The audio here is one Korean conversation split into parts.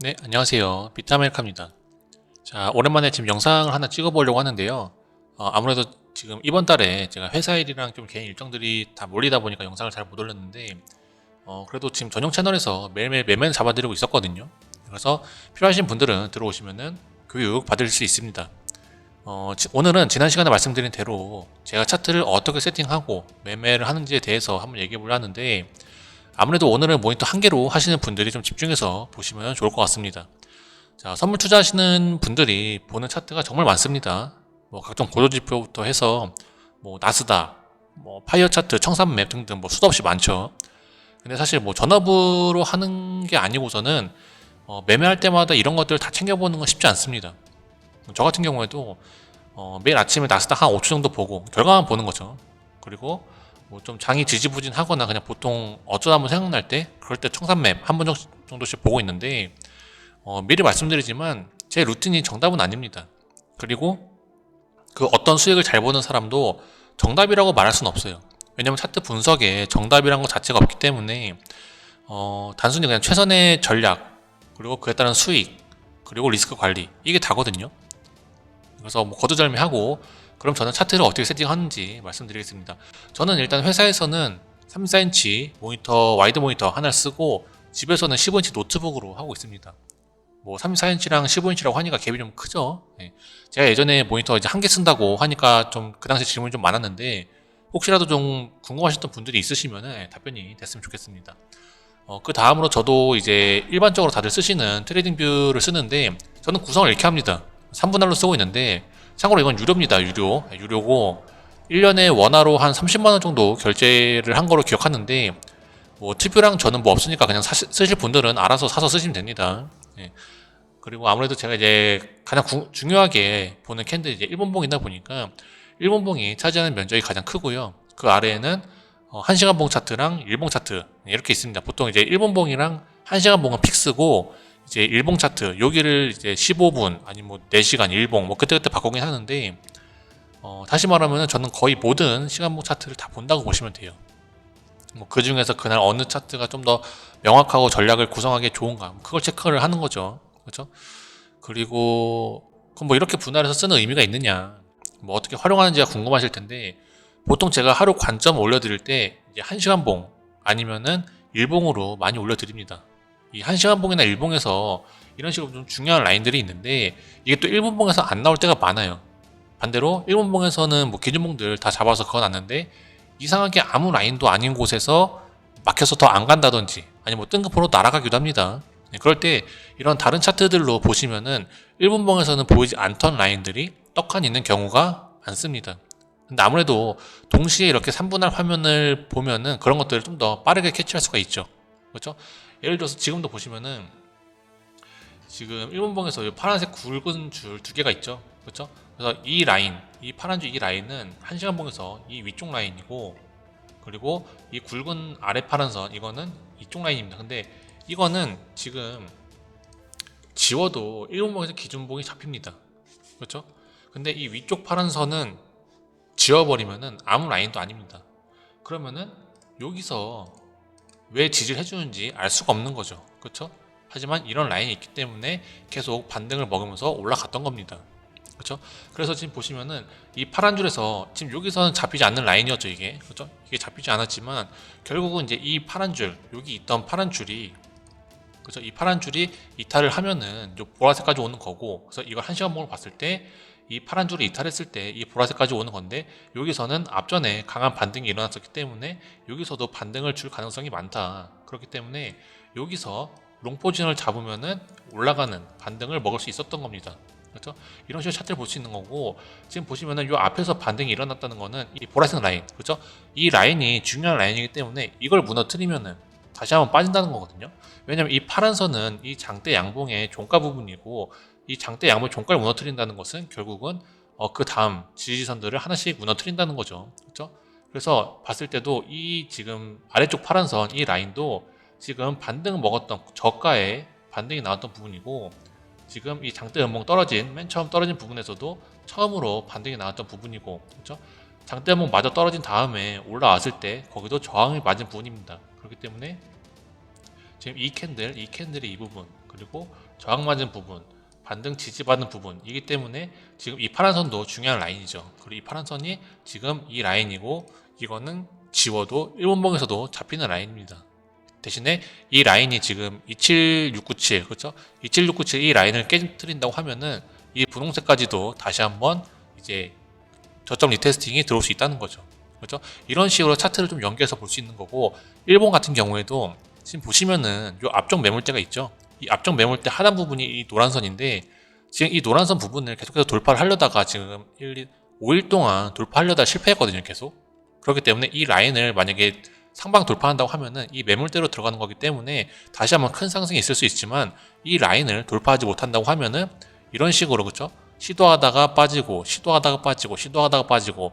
네, 안녕하세요. 비타멜카입니다. 자, 오랜만에 지금 영상을 하나 찍어보려고 하는데요. 어, 아무래도 지금 이번 달에 제가 회사 일이랑 좀 개인 일정들이 다 몰리다 보니까 영상을 잘 못 올렸는데, 어, 그래도 지금 전용 채널에서 매일매일 매매를 잡아드리고 있었거든요. 그래서 필요하신 분들은 들어오시면은 교육 받을 수 있습니다. 어, 지- 오늘은 지난 시간에 말씀드린 대로 제가 차트를 어떻게 세팅하고 매매를 하는지에 대해서 한번 얘기해 보려 하는데, 아무래도 오늘은 모니터 한 개로 하시는 분들이 좀 집중해서 보시면 좋을 것 같습니다. 자, 선물 투자하시는 분들이 보는 차트가 정말 많습니다. 뭐 각종 보조지표부터 해서 뭐 나스다, 뭐 파이어 차트, 청산맵 등등 뭐 수도 없이 많죠. 근데 사실 뭐 전업으로 하는 게 아니고서는 어, 매매할 때마다 이런 것들을 다 챙겨보는 건 쉽지 않습니다. 저 같은 경우에도 어, 매일 아침에 나스닥 한 5초 정도 보고 결과만 보는 거죠. 그리고 뭐 좀 장이 지지부진 하거나 그냥 보통 어쩌다 한번 생각날 때 그럴 때 청산맵 한 번 정도씩 보고 있는데 어, 미리 말씀드리지만 제 루틴이 정답은 아닙니다. 그리고 그 어떤 수익을 잘 보는 사람도 정답이라고 말할 수는 없어요. 왜냐면 차트 분석에 정답이란 것 자체가 없기 때문에 어, 단순히 그냥 최선의 전략 그리고 그에 따른 수익 그리고 리스크 관리 이게 다거든요. 그래서 뭐 거두절미하고 그럼 저는 차트를 어떻게 세팅하는지 말씀드리겠습니다. 저는 일단 회사에서는 3, 4인치 모니터 와이드 모니터 하나를 쓰고 집에서는 15인치 노트북으로 하고 있습니다. 뭐 3, 4인치랑 15인치라고 하니까 갭이 좀 크죠. 예. 제가 예전에 모니터 이제 한 개 쓴다고 하니까 좀 그 당시 질문이 좀 많았는데 혹시라도 좀 궁금하셨던 분들이 있으시면 답변이 됐으면 좋겠습니다. 어, 그 다음으로 저도 이제 일반적으로 다들 쓰시는 트레이딩 뷰를 쓰는데 저는 구성을 이렇게 합니다. 3분할로 쓰고 있는데 참고로 이건 유료입니다. 유료. 네, 유료고 1년에 원화로 한 30만 원 정도 결제를 한 거로 기억하는데 뭐 TP랑 저는 뭐 없으니까 그냥 사시- 쓰실 분들은 알아서 사서 쓰시면 됩니다. 예. 그리고 아무래도 제가 이제 가장 구- 중요하게 보는 캔들이 이제 일본봉이다 보니까 일본봉이 차지하는 면적이 가장 크고요. 그 아래에는 어, 1시간 봉 차트랑 일봉 차트 이렇게 있습니다. 보통 이제 일본봉이랑 1시간 봉은 픽스고 이제 일봉 차트 여기를 이제 15분 아니면 뭐 4시간 일봉 뭐 그때그때 바꾸긴 하는데 어, 다시 말하면 저는 거의 모든 시간봉 차트를 다 본다고 보시면 돼요. 뭐 그 중에서 그날 어느 차트가 좀 더 명확하고 전략을 구성하기 좋은가 그걸 체크를 하는 거죠. 그렇죠? 그리고 그럼 뭐 이렇게 분할해서 쓰는 의미가 있느냐 뭐 어떻게 활용하는지가 궁금하실 텐데 보통 제가 하루 관점 올려드릴 때 이제 1시간 봉 아니면은 일봉으로 많이 올려드립니다. 이 1시간 봉이나 일봉에서 이런 식으로 좀 중요한 라인들이 있는데 이게 또 일본봉에서 안 나올 때가 많아요. 반대로 일본봉에서는 뭐 기준봉들 다 잡아서 그어놨는데 이상하게 아무 라인도 아닌 곳에서 막혀서 더 안 간다든지 아니면 뭐 뜬금포로 날아가기도 합니다. 네, 그럴 때 이런 다른 차트들로 보시면은 일본봉에서는 보이지 않던 라인들이 떡하니 있는 경우가 많습니다. 근데 아무래도 동시에 이렇게 3분할 화면을 보면은 그런 것들을 좀 더 빠르게 캐치할 수가 있죠. 그렇죠? 예를 들어서 지금도 보시면은 지금 일본봉에서 이 파란색 굵은 줄 두 개가 있죠. 그렇죠? 그래서 이 라인, 이 파란 줄 이 라인은 한 시간 봉에서 이 위쪽 라인이고 그리고 이 굵은 아래 파란 선 이거는 이쪽 라인입니다. 근데 이거는 지금 지워도 일본봉에서 기준봉이 잡힙니다. 그렇죠? 근데 이 위쪽 파란 선은 지워버리면은 아무 라인도 아닙니다. 그러면은 여기서 왜 지지를 해주는지 알 수가 없는 거죠. 그렇죠? 하지만 이런 라인이 있기 때문에 계속 반등을 먹으면서 올라갔던 겁니다. 그렇죠? 그래서 지금 보시면은 이 파란 줄에서 지금 여기서는 잡히지 않는 라인이었죠 이게 그렇죠? 이게 잡히지 않았지만 결국은 이제 이 파란 줄 여기 있던 파란 줄이 그렇죠? 이 파란 줄이 이탈을 하면은 요 보라색까지 오는 거고 그래서 이걸 한 시간 봉으로 봤을 때 이 파란 줄이 이탈했을 때 이 보라색까지 오는 건데 여기서는 앞전에 강한 반등이 일어났었기 때문에 여기서도 반등을 줄 가능성이 많다 그렇기 때문에 여기서 롱 포지션을 잡으면은 올라가는 반등을 먹을 수 있었던 겁니다 그렇죠? 이런 식으로 차트를 볼 수 있는 거고 지금 보시면은 이 앞에서 반등이 일어났다는 거는 이 보라색 라인 그렇죠? 이 라인이 중요한 라인이기 때문에 이걸 무너뜨리면은 다시 한번 빠진다는 거거든요. 왜냐면 이 파란 선은 이 장대 양봉의 종가 부분이고 이 장대 양봉 종가를 무너뜨린다는 것은 결국은 어, 그 다음 지지선들을 하나씩 무너뜨린다는 거죠. 그렇죠? 그래서 봤을 때도 이 지금 아래쪽 파란 선 이 라인도 지금 반등을 먹었던 저가에 반등이 나왔던 부분이고 지금 이 장대 연봉 떨어진 맨 처음 떨어진 부분에서도 처음으로 반등이 나왔던 부분이고 그렇죠? 장대 연봉 마저 떨어진 다음에 올라왔을 때 거기도 저항이 맞은 부분입니다. 그렇기 때문에 지금 이 캔들, 이 캔들의 이 부분 그리고 저항 맞은 부분, 반등 지지받는 부분이기 때문에 지금 이 파란 선도 중요한 라인이죠. 그리고 이 파란 선이 지금 이 라인이고 이거는 지워도 일본봉에서도 잡히는 라인입니다. 대신에 이 라인이 지금 27697 그렇죠? 27697 이 라인을 깨뜨린다고 하면은 이 분홍색까지도 다시 한번 이제 저점 리테스팅이 들어올 수 있다는 거죠. 그렇죠? 이런 식으로 차트를 좀 연계해서 볼 수 있는 거고 일본 같은 경우에도 지금 보시면은 요 앞쪽 매물대가 있죠. 이 앞쪽 매물 대 하단 부분이 이 노란선인데 지금 이 노란선 부분을 계속해서 돌파를 하려다가 지금 1, 5일 동안 돌파하려다 실패했거든요. 계속. 그렇기 때문에 이 라인을 만약에 상방 돌파한다고 하면은 이 매물대로 들어가는 거기 때문에 다시 한번 큰 상승이 있을 수 있지만 이 라인을 돌파하지 못한다고 하면은 이런 식으로 그렇죠? 시도하다가 빠지고 시도하다가 빠지고 시도하다가 빠지고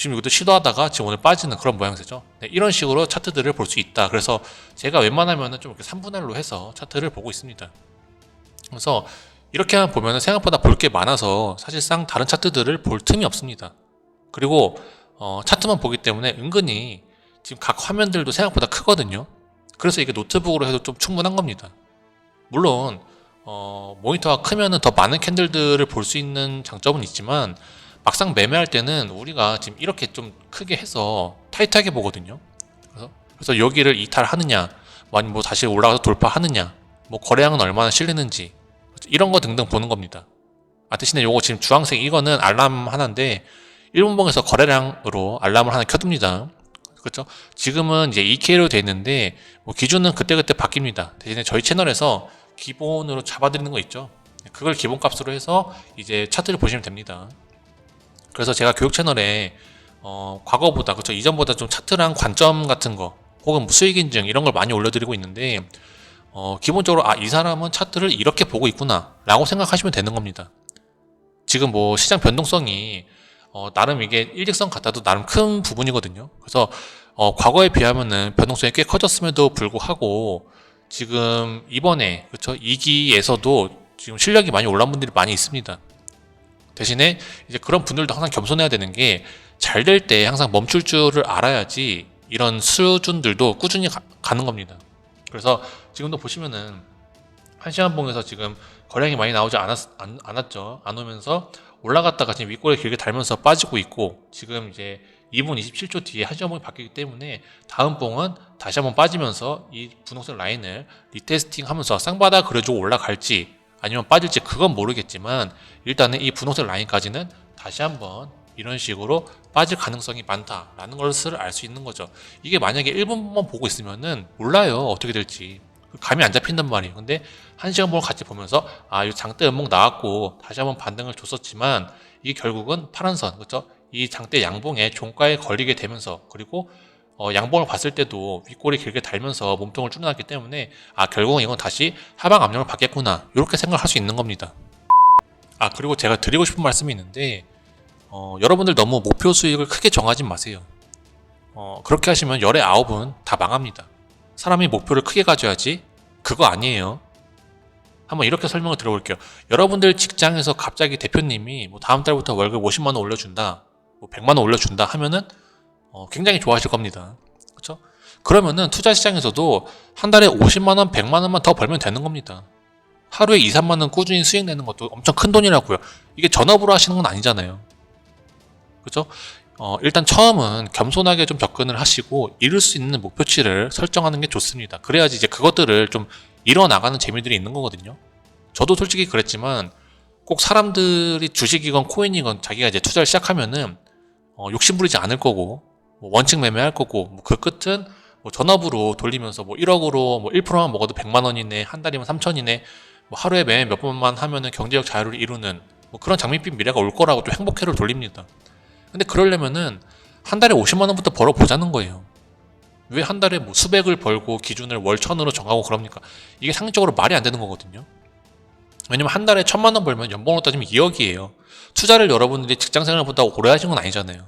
지금 이것도 시도하다가 지금 오늘 빠지는 그런 모양새죠. 네, 이런 식으로 차트들을 볼 수 있다. 그래서 제가 웬만하면은 좀 이렇게 3분의 1로 해서 차트를 보고 있습니다. 그래서 이렇게만 보면은 생각보다 볼 게 많아서 사실상 다른 차트들을 볼 틈이 없습니다. 그리고 어, 차트만 보기 때문에 은근히 지금 각 화면들도 생각보다 크거든요. 그래서 이게 노트북으로 해도 좀 충분한 겁니다. 물론 어, 모니터가 크면은 더 많은 캔들들을 볼 수 있는 장점은 있지만 막상 매매할 때는 우리가 지금 이렇게 좀 크게 해서 타이트하게 보거든요. 그래서, 그래서 여기를 이탈하느냐, 뭐 아니면 뭐 다시 올라가서 돌파하느냐, 뭐 거래량은 얼마나 실리는지 이런 거 등등 보는 겁니다. 아 대신에 요거 지금 주황색 이거는 알람 하나인데 일본봉에서 거래량으로 알람을 하나 켜둡니다. 그렇죠? 지금은 이제 2K로 돼 있는데 뭐 기준은 그때그때 바뀝니다. 대신에 저희 채널에서 기본으로 잡아드리는 거 있죠. 그걸 기본값으로 해서 이제 차트를 보시면 됩니다. 그래서 제가 교육 채널에 어, 과거보다 그렇죠 이전보다 좀 차트랑 관점 같은 거 혹은 뭐 수익 인증 이런 걸 많이 올려드리고 있는데 어, 기본적으로 아 이 사람은 차트를 이렇게 보고 있구나라고 생각하시면 되는 겁니다. 지금 뭐 시장 변동성이 어, 나름 이게 일직선 같아도 나름 큰 부분이거든요. 그래서 어, 과거에 비하면은 변동성이 꽤 커졌음에도 불구하고 지금 이번에 그렇죠 2기에서도 지금 실력이 많이 올라온 분들이 많이 있습니다. 대신에 이제 그런 분들도 항상 겸손해야 되는 게 잘 될 때 항상 멈출 줄을 알아야지 이런 수준들도 꾸준히 가, 가는 겁니다. 그래서 지금도 보시면은 한 시간 봉에서 지금 거량이 많이 나오지 않았, 안, 않았죠. 안 오면서 올라갔다가 지금 윗골에 길게 달면서 빠지고 있고 지금 이제 2분 27초 뒤에 한 시간 봉이 바뀌기 때문에 다음 봉은 다시 한번 빠지면서 이 분홍색 라인을 리테스팅 하면서 쌍바닥 그려주고 올라갈지 아니면 빠질지 그건 모르겠지만 일단은 이 분홍색 라인까지는 다시 한번 이런 식으로 빠질 가능성이 많다라는 것을 알 수 있는 거죠. 이게 만약에 1분만 보고 있으면은 몰라요 어떻게 될지 감이 안 잡힌단 말이에요. 근데 한 시간 봉을 같이 보면서 아, 이 장대 연목 나왔고 다시 한번 반등을 줬었지만 이게 결국은 파란선 그렇죠? 이 장대 양봉에 종가에 걸리게 되면서 그리고 어, 양봉을 봤을 때도 윗골이 길게 달면서 몸통을 줄여놨기 때문에 아 결국은 이건 다시 하방 압력을 받겠구나 이렇게 생각할 수 있는 겁니다. 아 그리고 제가 드리고 싶은 말씀이 있는데 어, 여러분들 너무 목표 수익을 크게 정하지 마세요. 어, 그렇게 하시면 열의 아홉은 다 망합니다. 사람이 목표를 크게 가져야지 그거 아니에요. 한번 이렇게 설명을 들어볼게요. 여러분들 직장에서 갑자기 대표님이 뭐 다음 달부터 월급 50만 원 올려준다, 뭐 100만 원 올려준다 하면은 어, 굉장히 좋아하실 겁니다. 그렇죠? 그러면은 투자 시장에서도 한 달에 50만 원, 100만 원만 더 벌면 되는 겁니다. 하루에 2, 3만 원 꾸준히 수익 내는 것도 엄청 큰 돈이라고요. 이게 전업으로 하시는 건 아니잖아요. 그렇죠? 어, 일단 처음은 겸손하게 좀 접근을 하시고 이룰 수 있는 목표치를 설정하는 게 좋습니다. 그래야지 이제 그것들을 좀 이뤄 나가는 재미들이 있는 거거든요. 저도 솔직히 그랬지만 꼭 사람들이 주식이건 코인이건 자기가 이제 투자를 시작하면은 어, 욕심 부리지 않을 거고 뭐 원칙 매매할 거고 뭐 그 끝은 뭐 전업으로 돌리면서 뭐 1억으로 뭐 1%만 먹어도 100만 원이네 한 달이면 3천이네 뭐 하루에 매매 몇 번만 하면은 경제적 자유를 이루는 뭐 그런 장밋빛 미래가 올 거라고 또 행복회로 돌립니다. 근데 그러려면은 한 달에 50만 원부터 벌어 보자는 거예요. 왜 한 달에 뭐 수백을 벌고 기준을 월 천으로 정하고 그럽니까? 이게 상식적으로 말이 안 되는 거거든요. 왜냐면 한 달에 천만 원 벌면 연봉으로 따지면 2억이에요. 투자를 여러분들이 직장 생활보다 오래 하신 건 아니잖아요.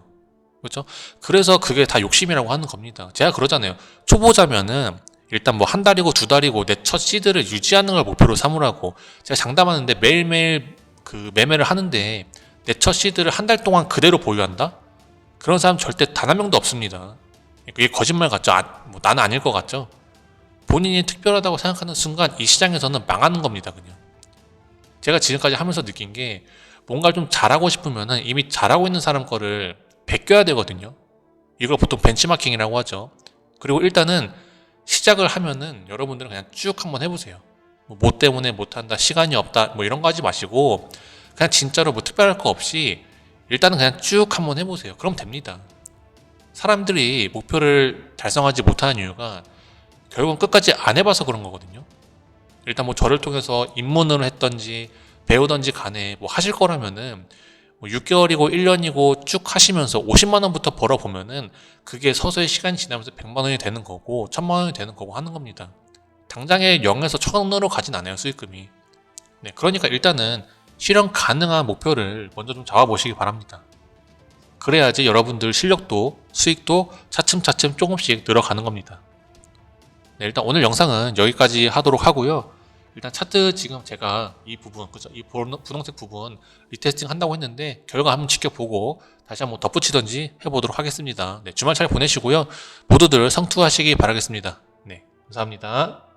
그렇죠? 그래서 그게 다 욕심이라고 하는 겁니다. 제가 그러잖아요. 초보자면은 일단 뭐 한 달이고 두 달이고 내 첫 시드를 유지하는 걸 목표로 삼으라고 제가 장담하는데 매일매일 그 매매를 하는데 내 첫 시드를 한 달 동안 그대로 보유한다? 그런 사람 절대 단 한 명도 없습니다. 이게 거짓말 같죠? 아, 뭐 나는 아닐 것 같죠? 본인이 특별하다고 생각하는 순간 이 시장에서는 망하는 겁니다, 그냥. 제가 지금까지 하면서 느낀 게 뭔가를 좀 잘하고 싶으면은 이미 잘하고 있는 사람 거를 베껴야 되거든요. 이걸 보통 벤치마킹이라고 하죠. 그리고 일단은 시작을 하면은 여러분들은 그냥 쭉 한번 해보세요. 뭐, 뭐 때문에 못한다, 시간이 없다, 뭐 이런 거 하지 마시고 그냥 진짜로 뭐 특별할 거 없이 일단은 그냥 쭉 한번 해보세요. 그럼 됩니다. 사람들이 목표를 달성하지 못하는 이유가 결국은 끝까지 안 해봐서 그런 거거든요. 일단 뭐 저를 통해서 입문을 했던지 배우던지 간에 뭐 하실 거라면은 뭐 6개월이고 1년이고 쭉 하시면서 50만 원부터 벌어 보면은 그게 서서히 시간이 지나면서 100만 원이 되는 거고 1000만 원이 되는 거고 하는 겁니다. 당장에 0에서 1000원으로 가진 않아요, 수익금이. 네, 그러니까 일단은 실현 가능한 목표를 먼저 좀 잡아 보시기 바랍니다. 그래야지 여러분들 실력도 수익도 차츰차츰 조금씩 늘어가는 겁니다. 네, 일단 오늘 영상은 여기까지 하도록 하고요. 일단 차트 지금 제가 이 부분, 그죠? 이 분- 분홍색 부분 리테스팅 한다고 했는데 결과 한번 지켜보고 다시 한번 덧붙이던지 해보도록 하겠습니다. 네, 주말 잘 보내시고요. 모두들 성투하시기 바라겠습니다. 네, 감사합니다.